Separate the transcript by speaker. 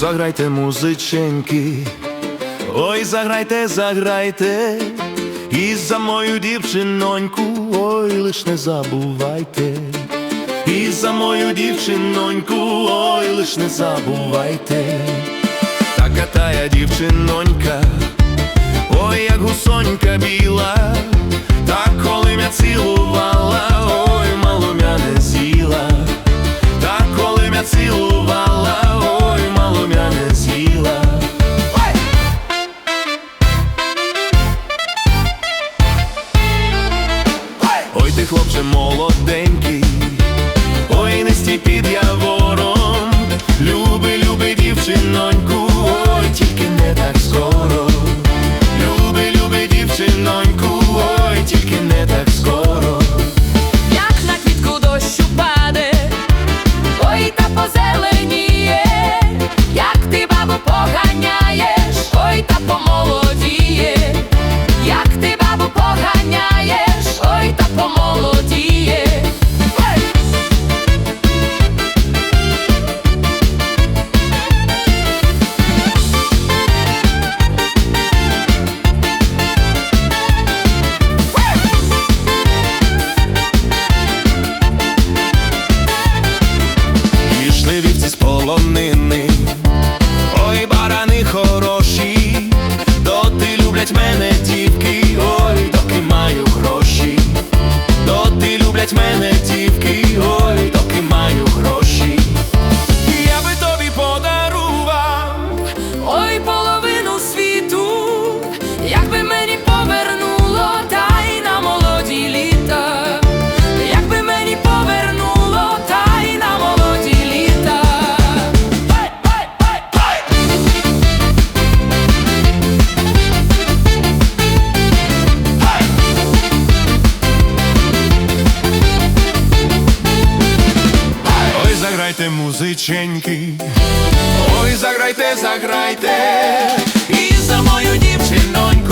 Speaker 1: Заграйте музиченьки, ой, заграйте, заграйте, і за мою дівчиноньку, ой, лиш не забувайте, і за мою дівчиноньку, ой, лиш не забувайте, так тая дівчинонька, ой, як гусонька біла, так коли м'я цілувала завжди молоденький. Заграйте музиченьки, ой, заграйте, заграйте, і за мою дівчиноньку.